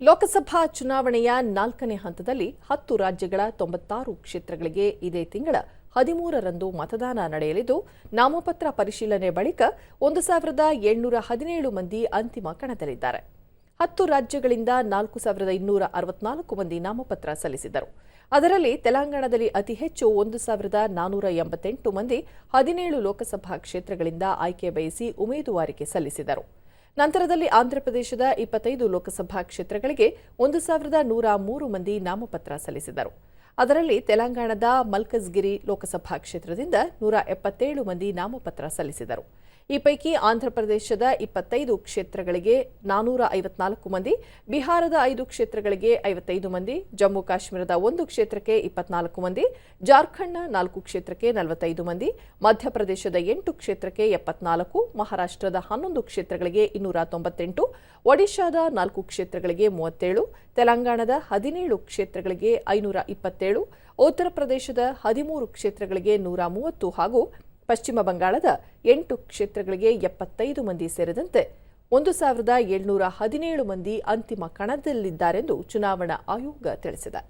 ಲೋಕಸಭಾ ಚುನಾವಣೆಯ ನಾಲ್ಕನೇ ಹಂತದಲ್ಲಿ ಹತ್ತು ರಾಜ್ಯಗಳ ತೊಂಬತ್ತಾರು ಕ್ಷೇತ್ರಗಳಿಗೆ ಇದೇ ತಿಂಗಳ ಹದಿಮೂರರಂದು ಮತದಾನ ನಡೆಯಲಿದ್ದು, ನಾಮಪತ್ರ ಪರಿಶೀಲನೆ ಬಳಿಕ ಒಂದು ಸಾವಿರದ ಏಳ್ನೂರ ಹದಿನೇಳು ಮಂದಿ ಅಂತಿಮ ಕಣದಲ್ಲಿದ್ದಾರೆ. ಹತ್ತು ರಾಜ್ಯಗಳಿಂದ ನಾಲ್ಕು ಸಾವಿರದ ಇನ್ನೂರ ಅರವತ್ನಾಲ್ಕು ಮಂದಿ ನಾಮಪತ್ರ ಸಲ್ಲಿಸಿದರು ಅದರಲ್ಲಿ ತೆಲಂಗಾಣದಲ್ಲಿ ಅತಿ ಹೆಚ್ಚು ಒಂದು ಸಾವಿರದ ನಾನೂರ ಎಂಬತ್ತೆಂಟು ಮಂದಿ ಹದಿನೇಳು ಲೋಕಸಭಾ ಕ್ಷೇತ್ರಗಳಿಂದ ಆಯ್ಕೆ ಬಯಸಿ ಉಮೇದುವಾರಿಕೆ ಸಲ್ಲಿಸಿದರು. ನಂತರದಲ್ಲಿ ಆಂಧ್ರಪ್ರದೇಶದ ಇಪ್ಪತ್ತೈದು ಲೋಕಸಭಾ ಕ್ಷೇತ್ರಗಳಿಗೆ ಒಂದು ಸಾವಿರದ ನೂರ ಮೂರು ಮಂದಿ ನಾಮಪತ್ರ ಸಲ್ಲಿಸಿದರು. ಅದರಲ್ಲಿ ತೆಲಂಗಾಣದ ಮಲ್ಕಜ್ಗಿರಿ ಲೋಕಸಭಾ ಕ್ಷೇತ್ರದಿಂದ ನೂರ ಎಪ್ಪತ್ತೇಳು ಮಂದಿ ನಾಮಪತ್ರ ಸಲ್ಲಿಸಿದರು. ಈ ಪೈಕಿ ಆಂಧ್ರಪ್ರದೇಶದ ಇಪ್ಪತ್ತೈದು ಕ್ಷೇತ್ರಗಳಿಗೆ ನಾನೂರ ಐವತ್ನಾಲ್ಕು ಮಂದಿ, ಬಿಹಾರದ ಐದು ಕ್ಷೇತ್ರಗಳಿಗೆ ಐವತ್ತೈದು ಮಂದಿ, ಜಮ್ಮು ಕಾಶ್ಮೀರದ ಒಂದು ಕ್ಷೇತ್ರಕ್ಕೆ ಇಪ್ಪತ್ನಾಲ್ಕು ಮಂದಿ, ಜಾರ್ಖಂಡ್ನ ನಾಲ್ಕು ಕ್ಷೇತ್ರಕ್ಕೆ ನಲವತ್ತೈದು ಮಂದಿ, ಮಧ್ಯಪ್ರದೇಶದ ಎಂಟು ಕ್ಷೇತ್ರಕ್ಕೆ ಎಪ್ಪತ್ನಾಲ್ಕು, ಮಹಾರಾಷ್ಟ್ರದ ಹನ್ನೊಂದು ಕ್ಷೇತ್ರಗಳಿಗೆ ಇನ್ನೂರ ತೊಂಬತ್ತೆಂಟು, ಒಡಿಶಾದ ನಾಲ್ಕು ಕ್ಷೇತ್ರಗಳಿಗೆ ಮೂವತ್ತೇಳು ತೆಲಂಗಾಣದ ಹದಿನೇಳು ಕ್ಷೇತ್ರಗಳಿಗೆ ಐನೂರ ಇಪ್ಪತ್ತೇಳು, ಉತ್ತರ ಪ್ರದೇಶದ ಹದಿಮೂರು ಕ್ಷೇತ್ರಗಳಿಗೆ ನೂರ ಮೂವತ್ತು ಹಾಗೂ ಪಶ್ಚಿಮ ಬಂಗಾಳದ ಎಂಟು ಕ್ಷೇತ್ರಗಳಿಗೆ ಎಪ್ಪತ್ತೈದು ಮಂದಿ ಸೇರಿದಂತೆ ಒಂದು ಸಾವಿರದ ಏಳ್ನೂರ ಹದಿನೇಳು ಮಂದಿ ಅಂತಿಮ ಕಣದಲ್ಲಿದ್ದಾರೆಂದು ಚುನಾವಣಾ ಆಯೋಗ ತಿಳಿಸಿದೆ.